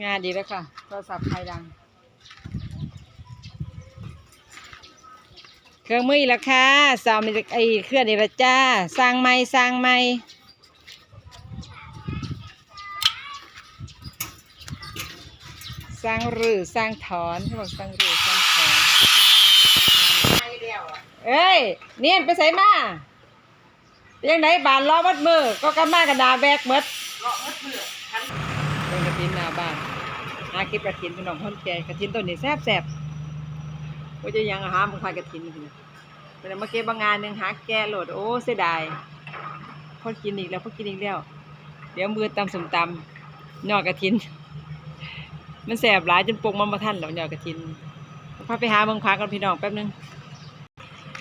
งานดีแล้วค่ะ โทรศัพท์ใครดัง เครื่องมืออีกแล้วค่ะสาวมีไอ้เครื่องนี่ละจ้า สร้างไม้สร้างไม้สร้างรือสร้างถอนเขาบอกสร้างรือสร้างถอนเอ้ยเนียนไปใส่มาเป็นยังไงบานล้อมัดมือก็กำมากันดาแบกมดเป็นกระถินหน้า บ้านหาเก็บกระถินเป็นน้องคนแก่กระถินต้นนี้แซ่บแซ่บว่าจะยังอหารของพากระถินนี่เป็นเอามาเก็บบางงานหนึ่งหาแก่โหลดโอ้เสียดายพอกินอีกแล้วพอกินอีกแล้ว เดี๋ยวมือตำสมตำยอกระถิน มันแสบหลายจนปรุงมันมาทันแล้วยอดกระถินพาไปหาเมืองพักกันพี่น้องแป๊บนึงเ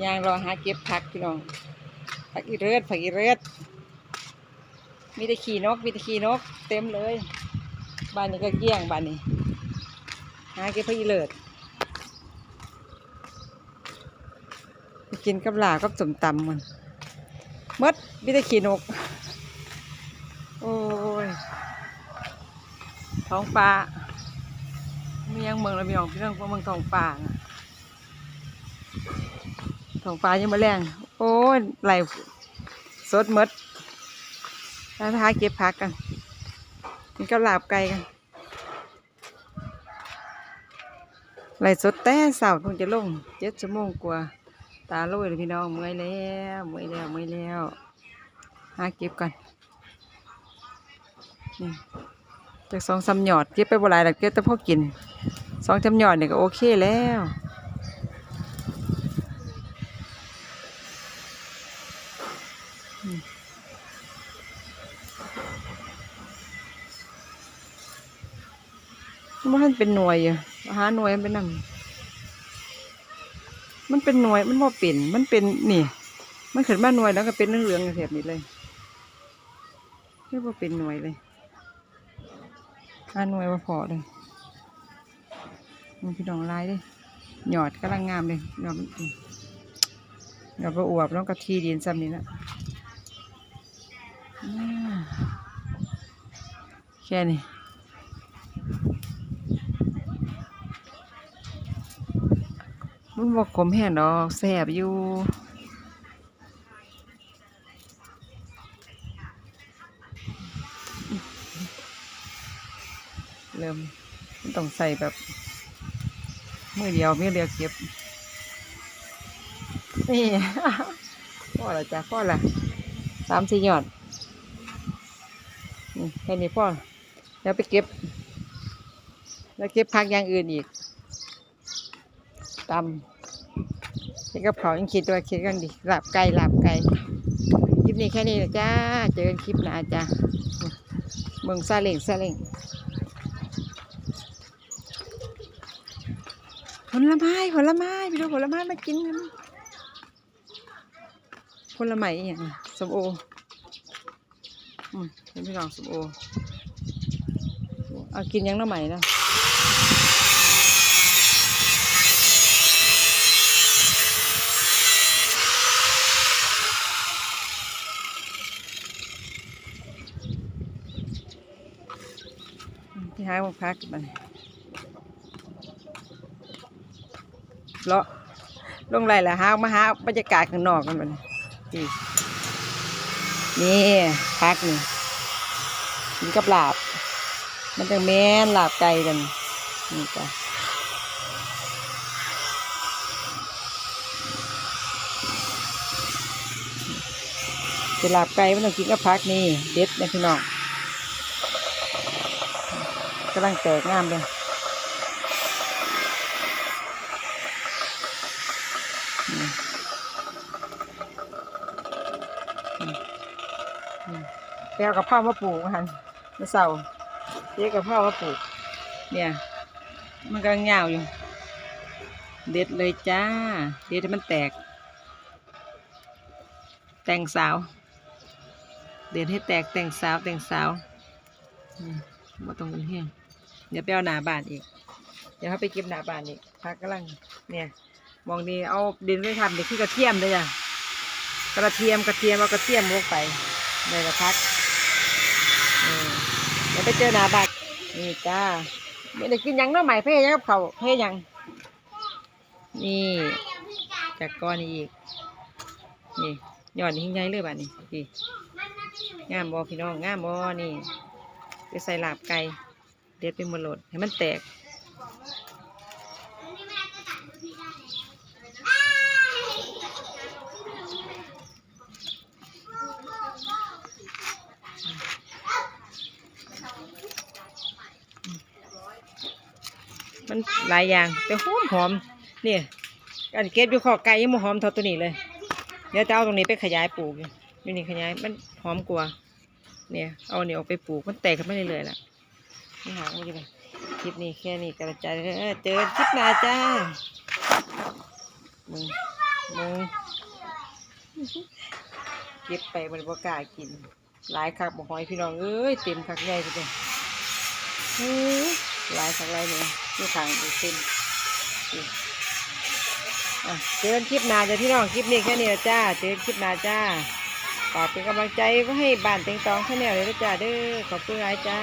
อย่างรอหาเก็บผักพี่น้องผักอีเลือดผักอีเลือด มีแต่ขี่นก มีแต่ขี่นก เต็มเลย บ้านนี้ก็เกลี้ยงบ้านนี้ หาเก็บผักอีเลือดไปกินกับหลากับสมตำมันมดมีแต่ขี่นก โอ้ย ท้องฟ้ามียังเมืองระเบียงพี่น้องเมืองท้องฟ้าท้องฟ้ายังมาแรง โอ้ยไหลสดมด แล้วท้าเก็บผักกันกินกับลาบไก่กันไหลสดแต่เสาร์คงจะลงเจ็ดชั่วโมงกว่า ตาโรยเลยพี่น้องเมื่อยแล้วเมื่อยแล้วเมื่อยแล้วหาเก็บกันนี่จากสองสามหยอดเก็บไปบ่หลายหรอกเก็บแต่พอกินสองสามหยอดเนี่ยก็โอเคแล้ว มันเป็นหน่วยอยู่หาหน่วยมันเป็นนำมันเป็นหน่วยมันบ่เป็น มันเป็นนี่ มันขึ้นมาหน่วยแล้วก็เป็นเหลืองๆแถบนี้เลยไม่บ่าเป็นหน่วยเลยหาหน่วยมาพอเลยมันพี่น้องลายดิหยอดกำลังงามเลยหยอดมันหยอดประอวบแล้วก็ทีดินซ้ำนี่นะแค่นี้ มันบอกขมแห้งดอกแสบอยู่เริ่มมันต้องใส่แบบมือเดียวมือเดียวเก็บ นี่พ่อละจ้ะพ่อละสามสี่ยอดแค่นี้พ่อแล้วไปเก็บ แล้วเก็บพักอย่างอื่นอีก ตำเห็ดกับเขายังคิดว่าคิดกันดิลาบไก่ลาบไก่คลิปนี้แค่นี้นะจ้า เจอกันคลิปหน้าจ้าเมืองซาเล้งซาเล้งผลไม้ผลไม้ไปดูผลไม้มากินกันผลไม้อย่างสมโออืมเห็นพี่น้องสมโอเอากินยังหน้ำใหม่นะ ที่หายพักมันเลาะลงไรละหามาหาบรรยากาศข้างนอกกันมันนี่พักนี่กินกับลาบ มันจะแม่นลาบไก่กันนี่จ้ะจะลาบไก่มันต้องกินกับพักนี่เด็ดนะพี่น้องกำลังแตกงามเลยอืมอืมอืมไปเอากระเพรามาปลูกหันมาเสาเรียกกระเพรามาปลูก เนี่ย มันกำลังยาวอยู่ เด็ดเลยจ้า เด็ดให้มันแตก แต่งสาว เด็ดให้แตกแต่งสาวแต่งสาวมาตรงนเที่ยง เดี๋ยวไปเอาหนาบานอีก เดี๋ยวเขาไปเก็บหนาบานอีกพักกำลังเนี่ยมองนี่เอาดินไปทำเด็กที่กระเทียมเลยจ้ะกระเทียมกระเทียมเอากระเทียมลงไปในกระพักเดี๋ยวไปเจอหนาบัตรนี่จ้าไม่ได้กินยังน้อใหม่เพ่ยังกับเขาเพ่ยัง นี่จากก้อนนี้อีก นี่ยอดนี่หิ้งใหญ่เลยบ้านี่นี่งามบอพี่น้องงามบอนี่ไปใส่ลาบไก่ เด็ดเป็นหมดโหลดให้มันแตกมันหลายอย่างแต่หอมหอมเนี่ยอันเก็บอยู่ขอไก่ยังมหอมเท่าตัวนี้เลย เดี๋ยวจะเอาตรงนี้ไปขยายปลูกอยู่นี่ขยายมันหอมกว่า เนี่ยเอาเนี่ยออกไปปลูกมันแตกขึ้นมาเรื่อยๆล่ะ นี่หางมันจะไปคลิปนี้แค่นี้กระจายเด้อเจอคลิปหน้าจ้า มึง มึง เก็บไปมันบ่กล้ากิน หลายคักบ่หอยพี่น้องเอ้ยเต็มคักใหญ่เลยเฮ้ยหลายสักหลายเนี่ยนี่ขังดูเต็มเจอคลิปหน้าจ้ะพี่น้องคลิปนี้แค่นี้จ้า เจอคลิปหน้าจ้าฝากเป็นกำลังใจให้บ้านเต็งตองแค่แนวเลยนะจ้าเด้อขอบคุณหลายจ้า